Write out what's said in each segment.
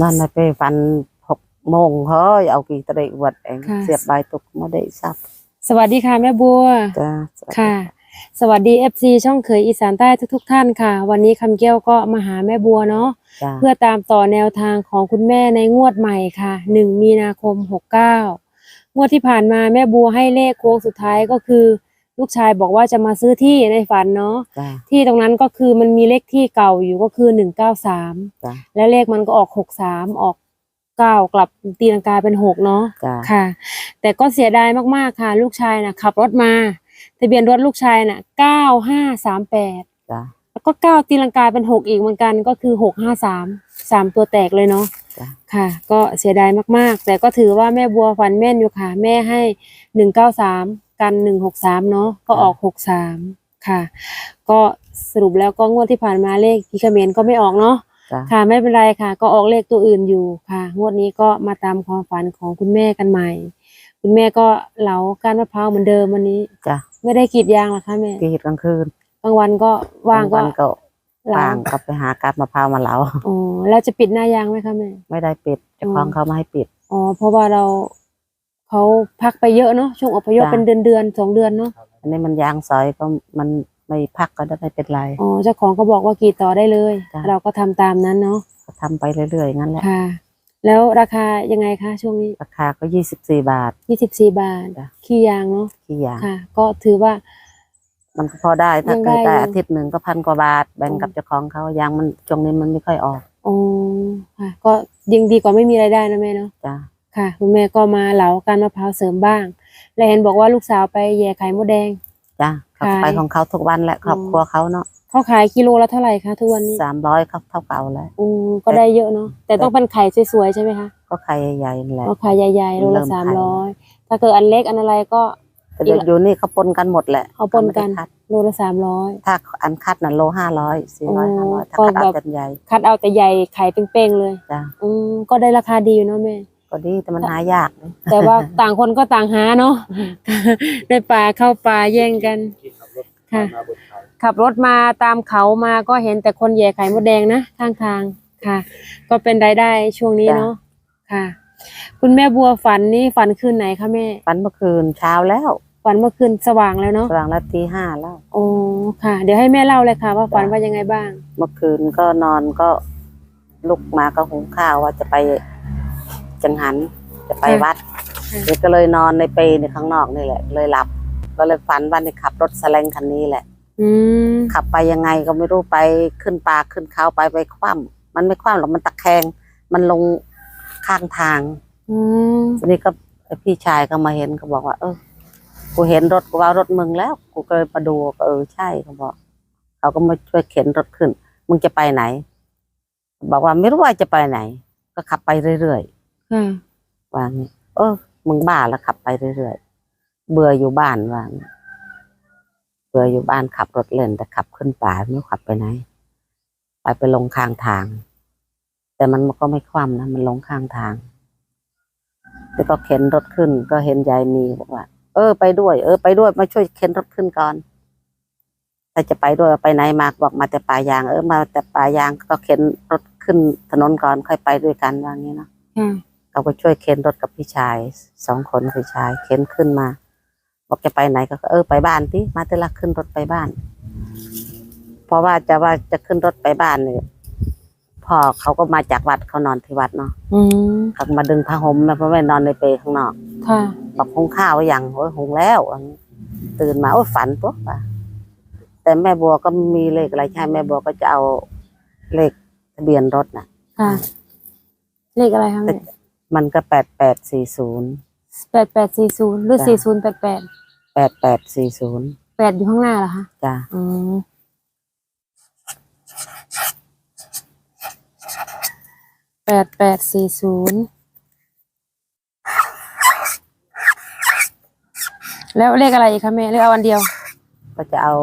นั่นน่ะไปฟันหกโมงเฮ้ยเอากี่ตะเรวัดเองค่ะ เสียบใบตุกมาได้ซับสวัสดีค่ะแม่บัว จ้าค่ะ สวัสดี FC ช่องเขยอีสานใต้ทุก ๆ ท่านค่ะ วันนี้คำแก้วก็มาหาแม่บัวเนาะจ้าเพื่อตามต่อแนวทางของคุณแม่ในงวดใหม่ค่ะ 1 มีนาคม 69 งวดที่ผ่านมาแม่บัวให้เลขโค้งสุดท้ายก็คือ ลูกชายบอกว่าจะมาซื้อที่ในฝันเนาะจ้าที่ตรงนั้นก็คือมันมีเลขที่เก่าอยู่ก็คือ193จ้าและเลขมันก็ออก63ออก9กลับตีลังกาเป็น6เนาะจ้าค่ะ แต่ก็เสียดายมากๆค่ะ ลูกชายน่ะขับรถมาทะเบียนรถลูกชายน่ะ9538จ้าแล้วก็เก้าตีลังกาเป็นหกอีกเหมือนกันก็คือหกห้าสามสามตัวแตกเลยเนาะจ้าค่ะ ก็เสียดายมากๆ แต่ก็ถือว่าแม่บัวฝันแม่นอยู่ค่ะ แม่ให้หนึ่งเก้าสาม กันหนึ่งหกสามเนาะก็ออกหกสามค่ะ ก็สรุปแล้วก็งวดที่ผ่านมาเลขพีคาเมนก็ไม่ออกเนาะจ้าค่ะไม่เป็นไรค่ะ ก็ออกเลขตัวอื่นอยู่ค่ะ งวดนี้ก็มาตามความฝันของคุณแม่กันใหม่ คุณแม่ก็เหลาก้านมะพร้าวเหมือนเดิมวันนี้จ้าไม่ได้กรีดยางหรอคะแม่กรีดกลางคืนกลางวันก็ว่างก็วันก็เหลาว่างก็ไปหากาบมะพร้าวมาเหลาอ๋อแล้วจะปิดหน้ายางไหมคะแม่ไม่ได้ปิดเจ้าของเขามาให้ปิดอ๋อเพราะว่าเรา เขาพักไปเยอะเนาะช่วงอพยพจ้ะ เป็นเดือนเดือนๆสองเดือนเนาะอันนี้มันยางซอยก็มันไม่พักก็ได้ไม่เป็นไร อ๋อเจ้าของเขาบอกว่ากรีดต่อได้เลย จ้ะ เราก็ทำตามนั้นเนาะก็ทำไปเรื่อยๆงั้นแหละค่ะ แล้วราคายังไงคะช่วงนี้ราคาก็ยี่สิบสี่บาท ยี่สิบสี่บาทจ้ะ ขี้ยางเนาะกี่ยาง ค่ะ ก็ถือว่า มันก็พอได้ถ้ายังเกิดได้ได้อยู่อาทิตย์หนึ่งก็พันกว่าบาทแบ่งอืมกับเจ้าของเขายางมันช่วงนี้มันไม่ค่อยออกอ๋อค่ะ ก็ยังดีกว่าไม่มีรายได้นะแม่เนาะจ้า ค่ะ คุณแม่ก็มาเหลาการมะพร้าวเสริมบ้าง และเห็นบอกว่าลูกสาวไปแย่ไข่มดแดง จ้าเขาขายไปของเขาทุกวันแหละครอบอืมครัวเขาเนาะเขาขายกิโลละเท่าไหร่คะทุกวันนี้สามร้อยเขาเท่าเก่าแล้ว อืมก็ได้เยอะเนาะแต่ต้องเป็นไข่สวยๆใช่ไหมคะก็ไข่ใหญ่ๆนั่นแหละเอาไข่ใหญ่ๆโลเริ่ละมสามขายร้อยถ้าเกิดอันเล็กอันอะไรก็แต่เดี๋ยวอยู่นี่เขาปนกันหมดแหละเอาปนกันเขาไม่ได้คัดโลละสามร้อยถ้าอันคัดน่ะโลห้าร้อยสี่ร้อยอ๋ห้าอร้อยถ้าก็คัดเอาแบบจนใหญ่คัดเอาแต่ใหญ่ไข่เป้งๆเลยจ้าอืมก็ได้ราคาดีอยู่เนาะแม่ ก็ดีแต่มันหายากนะแต่ว่าต่างคนก็ต่างหาเนาะได้ปลาเข้าปลาแย่งกันค่ะขับรถมาตามเขามาก็เห็นแต่คนแย่ไข่มดแดงนะข้างทางค่ะ ก็เป็นรายได้ช่วงนี้เนาะค่ะ คุณแม่บัวฝันนี่ฝันคืนไหนคะแม่ฝันเมื่อคืนเช้าแล้วฝันเมื่อคืนสว่างแล้วเนาะกลางละตีห้าแล้วโอ้ค่ะ เดี๋ยวให้แม่เล่าเลยค่ะ ว่าฝันว่ายังไงบ้าง เมื่อคืนก็นอนก็ลุกมาก็หุงข้าวว่าจะไป จังหัน จะไปค่ะวัดค่ะเด็กก็เลยนอนในเปรในข้างนอกนี่แหละ เลยหลับ ก็เลยฝันว่านี่ขับรถสแลงคันนี้แหละอืมขับไปยังไงก็ไม่รู้ไปขึ้นป่าขึ้นเขาไปไปคว่ำมันไม่คว่ำหรอกมันตะแคง มันลงข้างทางอืมทีนี้ก็ไอ้พี่ชายก็มาเห็นก็บอกว่า เออ กูเห็นรถกูว่ารถมึงแล้ว กูก็เลยมาดูก็เออใช่เขาบอกเขาก็มาช่วยเข็นรถขึ้น มึงจะไปไหน บอกว่าไม่รู้ว่าจะไปไหน ก็ขับไปเรื่อย ค่ะๆว่างี้เออมึงบ้าแล้วขับไปเรื่อยๆเบื่ออยู่บ้านว่างี้เบื่ออยู่บ้านขับรถเล่นแต่ขับขึ้นป่าไม่รู้ขับไปไหน ไปไปลงข้างทาง แต่มันก็ไม่คว่ำนะมันลงข้างทางแล้วก็เข็นรถขึ้น ก็เห็นยายมีบอกว่า เออ ไปด้วย เออ ไปด้วยมาช่วยเข็นรถขึ้นก่อนถ้าจะไปด้วยไปไหนมาบอกมาแต่ป่ายาง เออมาแต่ป่ายางก็เข็นรถขึ้นถนนก่อนค่อยไปด้วยกันว่างี้เนาะค่ะ เราก็ช่วยเข็นรถกับพี่ชายสองคนพี่ชายเข็นขึ้นมา บอกจะไปไหนก็เออไปบ้านที่มาเตละขึ้นรถไปบ้าน เพราะว่าจะว่าจะขึ้นรถไปบ้านเนี่ยพ่อเขาก็มาจากวัดเขานอนที่วัดเนาะอืมเขาก็มาดึงผ้าห่มมาเพราะไม่นอนในเปรข้างนอกค่ะบอกหุงข้าวหรือยังโอ้ยหุงแล้วว่างี้ตื่นมาโอ้ยฝันปุ๊บว่ะแต่แม่บัวก็มีเลขอะไรใช่แม่บัวก็จะเอาเลขทะเบียนรถน่ะค่ะเลขอะไรคะแม่ มันก็แปดแปดสี่ศูนย์แปดแปดสี่ศูนย์หรือจ้ะสี่ศูนย์แปดแปดแปดแปดสี่ศูนย์แปดอยู่ข้างหน้าเหรอคะจ้ะอืมแปดแปดสี่ศูนย์แล้วเลขอะไรอีกคะแม่เลขเอาอันเดียว ก็จะเอา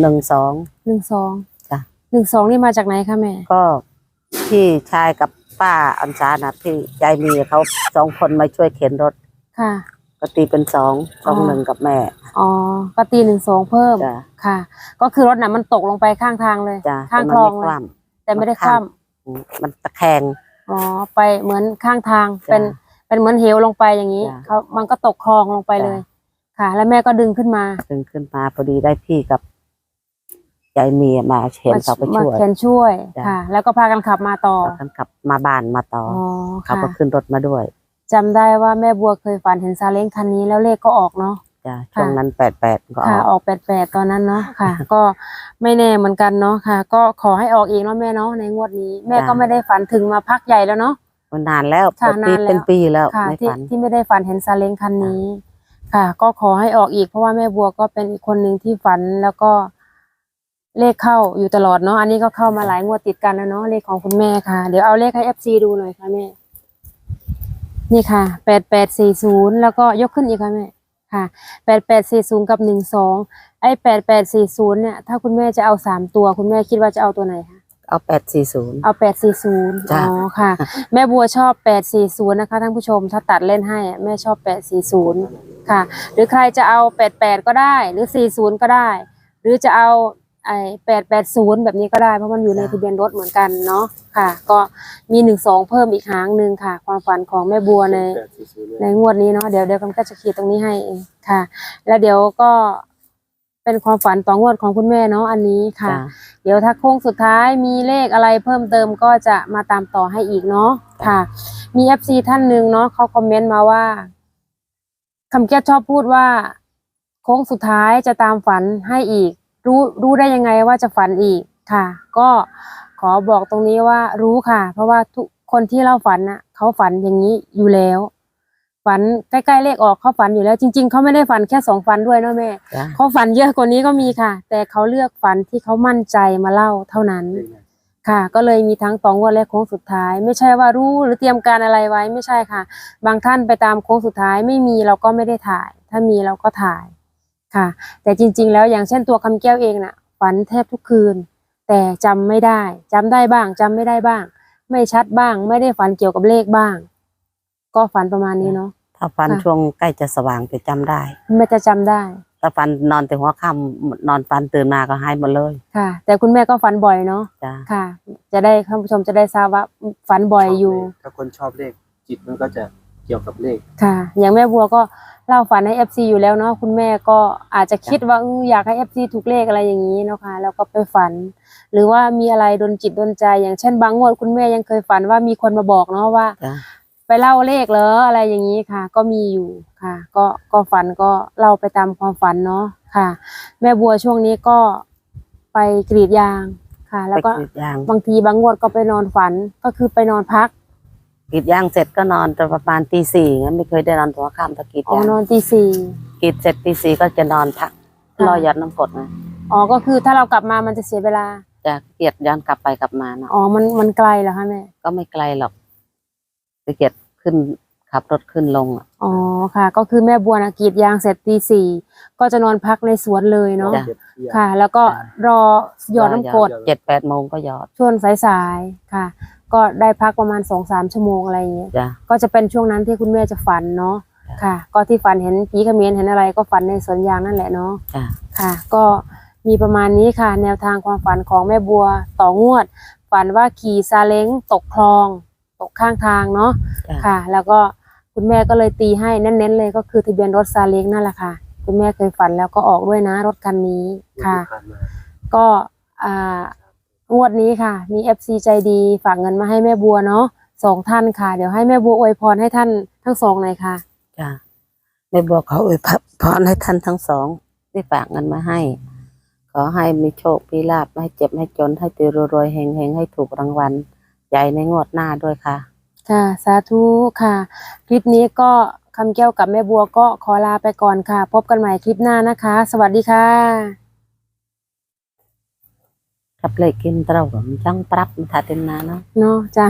หนึ่งสองหนึ่งสองจ้ะหนึ่งสองนี่มาจากไหนคะแม่ ก็พี่ชายกับ ป้าอันซานะที่ยายมีเขาสองคนมาช่วยเข็นรถค่ะ ก็ตีเป็นสองสองอ๋อหนึ่งกับแม่ อ๋อก็ตีหนึ่งสองเพิ่มจ้ะ ค่ะ ก็คือรถน่ะมันตกลงไปข้างทางเลย จ้ะข้างแต่คลมัองไม่เลคยว่แต่ไม่ได้คข้าว่มำอืมมันตะแคง อ๋อไปเหมือนข้างทางจ้ะเป็นเป็นเหมือนเหวลงไปอย่างนี้จ้ะเขามันก็ตกคลองลงไปเลยจ้ะค่ะ แล้วแม่ก็ดึงขึ้นมาดึงขึ้นมาพอดีได้พี่กับ ยายเมียมาเห็นเขาไปช่วยมาเข็นช่วยจ้ะ ค่ะ แล้วก็พากันขับมาต่อแล้วกันขับมาบ้านมาต่ออ๋ออเขาค่ะก็ขึ้นรถมาด้วยจำได้ว่าแม่บัวเคยฝันเห็นซาเล้งคันนี้แล้วเลขก็ออกเนาะ จ้ะค่ะช่วงนั้นแปดแปดก็อค่ะอกออกแปดแปดตอนนั้นเนาะค่ะ ก็ไม่แน่เหมือนกันเนาะค่ะ ก็ขอให้ออกอีกเนาะแม่เนาะในงวดนี้ แม่ก็ไม่ได้ฝันถึงมาพักใหญ่แล้วเนาะ มันนานแล้วค่ะเป็นปีนานแล้ว เป็นปีแล้วค่ะไม่ที่ฝัน ที่ไม่ได้ฝันเห็นซาเล้งคันนี้ ค่ะ ก็ขอให้ออกอีกเพราะว่าแม่บัวก็เป็นอีกคนหนึ่งที่ฝันแล้วก็ เลขเข้าอยู่ตลอดเนาะอันนี้ก็เข้ามาหลายงวดติดกันแล้วเนาะเลขของคุณแม่ค่ะ เดี๋ยวเอาเลขให้เอฟซีดูหน่อยค่ะแม่ นี่ค่ะแปดแปดสี่ศูนย์แล้วก็ยกขึ้นอีกค่ะแม่ค่ะแปดแปดสี่ศูนย์กับหนึ่งสองไอ้แปดแปดสี่ศูนย์เนี่ยถ้าคุณแม่จะเอาสามตัว คุณแม่คิดว่าจะเอาตัวไหนคะเอาแปดสี่ศูนย์เอาแปดสี่ศูนย์จ้ะอ๋อค่ะ แม่บัวชอบแปดสี่ศูนย์นะคะท่านผู้ชมถ้าตัดเล่นให้อะแม่ชอบแปดสี่ศูนย์ค่ะ หรือใครจะเอาแปดแปดก็ได้ หรือสี่ศูนย์ก็ได้ หรือจะเอา ไอ้แปดแปดศูนย์แบบนี้ก็ได้เพราะมันอยู่ในทะเบียนรถเหมือนกันเนาะค่ะ ก็มีหนึ่งสองเพิ่มอีกหางหนึ่งค่ะ ความฝันของแม่บัวในแปดสี่ศูนย์เลยในงวดนี้เนาะเดี๋ยวเดี๋ยวผมก็จะขีดตรงนี้ให้เองค่ะ แล้วเดี๋ยวก็เป็นความฝันต่องวดของคุณแม่เนาะอันนี้ค่ะจ้ะเดี๋ยวถ้าโค้งสุดท้ายมีเลขอะไรเพิ่มเติมก็จะมาตามต่อให้อีกเนาะค่ะ มีเอฟซีท่านหนึ่งเนาะเขาคอมเมนต์มาว่าคำแก้วชอบพูดว่า โค้งสุดท้ายจะตามฝันให้อีก รู้รู้ได้ยังไงว่าจะฝันอีกค่ะ ก็ขอบอกตรงนี้ว่ารู้ค่ะ เพราะว่าทุกคนที่เล่าฝันน่ะเขาฝันอย่างนี้อยู่แล้ว ฝันใกล้ๆเลขออกเขาฝันอยู่แล้ว จริง ๆเขาไม่ได้ฝันแค่สองฝันด้วยเนาะแม่จ้ะ เขาฝันเยอะกว่านี้ก็มีค่ะ แต่เขาเลือกฝันที่เขามั่นใจมาเล่าเท่านั้น ค่ะ ก็เลยมีทั้งตองวดและโค้งสุดท้าย ไม่ใช่ว่ารู้หรือเตรียมการอะไรไว้ไม่ใช่ค่ะ บางท่านไปตามโค้งสุดท้ายไม่มีเราก็ไม่ได้ถ่าย ถ้ามีเราก็ถ่าย ค่ะ แต่จริง ๆ แล้วอย่างเช่นตัวคำแก้วเองน่ะฝันแทบทุกคืน แต่จำไม่ได้จำได้บ้างจำไม่ได้บ้าง ไม่ชัดบ้าง ไม่ได้ฝันเกี่ยวกับเลขบ้าง ก็ฝันประมาณนี้เนาะถ้าฟันค่ะช่วงใกล้จะสว่างจะจำได้ไม่จะจำได้ถ้าฟันนอนแต่หัวค่ำนอนฟันตื่นมาก็หายหมดเลย ค่ะ แต่คุณแม่ก็ฝันบ่อยเนาะจ้ะค่ะ จะได้ท่านผู้ชมจะได้ทราบว่าฝันบ่อยอยู่ ถ้าคนชอบเลขจิตมันก็จะ เกี่ยวกับเลข ค่ะ อย่างแม่บัวก็เล่าฝันให้เอฟซีอยู่แล้วเนาะคุณแม่ก็อาจจะคิดว่าเอออยากให้เอฟซีถูกเลขอะไรอย่างนี้เนาะค่ะแล้วก็ไปฝัน หรือว่ามีอะไรดนจิตดนใจ อย่างเช่นบางงวดคุณแม่ยังเคยฝันว่ามีคนมาบอกเนาะว่า จ้ะไปเล่าเลขเหรออะไรอย่างนี้ค่ะ ก็มีอยู่ค่ะ ก็ก็ฝันก็เล่าไปตามความฝันเนาะค่ะ แม่บัวช่วงนี้ก็ไปกรีดยางค่ะ แล้วก็ไปกรีดยาง บางทีบางงวดก็ไปนอนฝันก็คือไปนอนพัก กรีดยางเสร็จก็นอนจนประมาณตีสี่งั้นไม่เคยได้นอนหัวค่ำถ้ากรีดางอ๋อยนอนตีสี่กรีดเสร็จตีสี่ก็จะนอนพักค่ะรอหยอดน้ำกรดนะอ๋อก็คือถ้าเรากลับมามันจะเสียเวลา จะเกียดย้อนกลับไปกลับมาเนาะอ๋อ มันมันไกลเหรอคะแม่ ก็ไม่ไกลหรอกจะเกียดขึ้นขับรถขึ้นลงอะอ๋อค่ะ ก็คือแม่บัวนะกรีดยางเสร็จตีสี่ก็จะนอนพักในสวนเลยเนาะ จ้ะเก็บเที่ยวค่ะ แล้วก็รอหยอดน้ำกรดเจ็ดแปดโมงก็หยอดช่วงสายๆค่ะ ก็ได้พักประมาณสองสามชั่วโมงอะไรอย่างเงี้ยจ้ะ ก็จะเป็นช่วงนั้นที่คุณแม่จะฝันเนาะจ้ะค่ะ ก็ที่ฝันเห็นผีเขมรเห็นอะไรก็ฝันในสวนยางนั่นแหละเนาะ จ้ะ ค่ะก็มีประมาณนี้ค่ะ แนวทางความฝันของแม่บัวต่องวด ฝันว่าขี่ซาเล้งตกคลอง ตกข้างทางเนาะจ้ะ ค่ะ แล้วก็คุณแม่ก็เลยตีให้เน้นๆเลยก็คือทะเบียนรถซาเล้งนั่นแหละค่ะ คุณแม่เคยฝันแล้วก็ออกด้วยนะรถคันนี้ค่ะที่ผ่านมาก็อ่า งวดนี้ค่ะ มี FC ใจดีฝากเงินมาให้แม่บัวเนาะสองท่านค่ะ เดี๋ยวให้แม่บัวอวยพรให้ท่านทั้งสองหน่อยค่ะจ้ะไม่บอกเขาอวยพรให้ท่านทั้งสองที่ฝากเงินมาให้ ขอให้มีโชคมีลาบไม่ให้เจ็บไม่จนให้ตีรวยๆเฮงๆให้ถูกรางวัลใหญ่ในงวดหน้าด้วยค่ะ ค่ะ สาธุค่ะ คลิปนี้ก็คำแก้วกับแม่บัวก็ขอลาไปก่อนค่ะ พบกันใหม่คลิปหน้านะคะ สวัสดีค่ะ กับเลยกินเต้าผมจังปรับมาทาเต็มนาเนาะเนาะจ้า